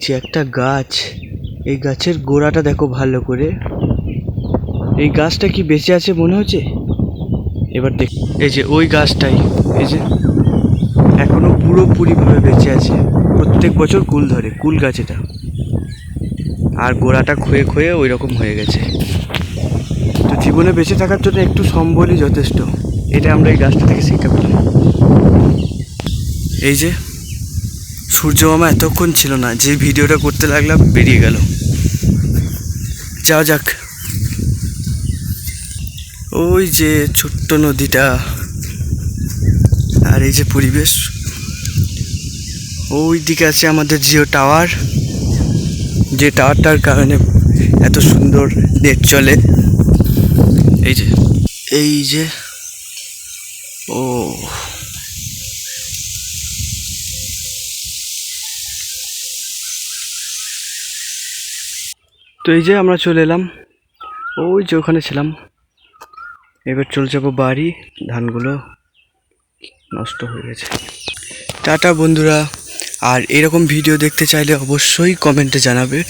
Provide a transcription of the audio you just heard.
যে একটা গাছ, এই গাছের গোড়াটা দেখো ভালো করে। এই গাছটা কি বেঁচে আছে মনে হচ্ছে? এবার দেখ, এই যে ওই গাছটাই, এই যে এখনও পুরোপুরিভাবে বেঁচে আছে। প্রত্যেক বছর কুল ধরে, কুল গাছ এটা। আর গোড়াটা ক্ষয়ে ক্ষয়ে ওই রকম হয়ে গেছে। তো জীবনে বেঁচে থাকার জন্য একটু সম্বলই যথেষ্ট। এটা আমরা এই গাছটা থেকে শিক্ষা পেলাম। এই যে সূর্য মামা এতক্ষণ ছিল না, যে ভিডিওটা করতে লাগলাম বেরিয়ে গেল। যাও যাক। ওই যে ছোট্ট নদীটা, আর এই যে পরিবেশ। ওই দিকে আছে আমাদের জিও টাওয়ার, যে টাওয়ারটার কারণে এত সুন্দর নেট চলে। এই যে এই যে, ও। তো এই যে আমরা চলে এলাম। ওই যে ওখানে ছিলাম। এবার চলে যাব বাড়ি। ধানগুলো নষ্ট হয়ে গেছে। টাটা বন্ধুরা। আর এরকম ভিডিও দেখতে চাইলে অবশ্যই কমেন্টে জানাবে।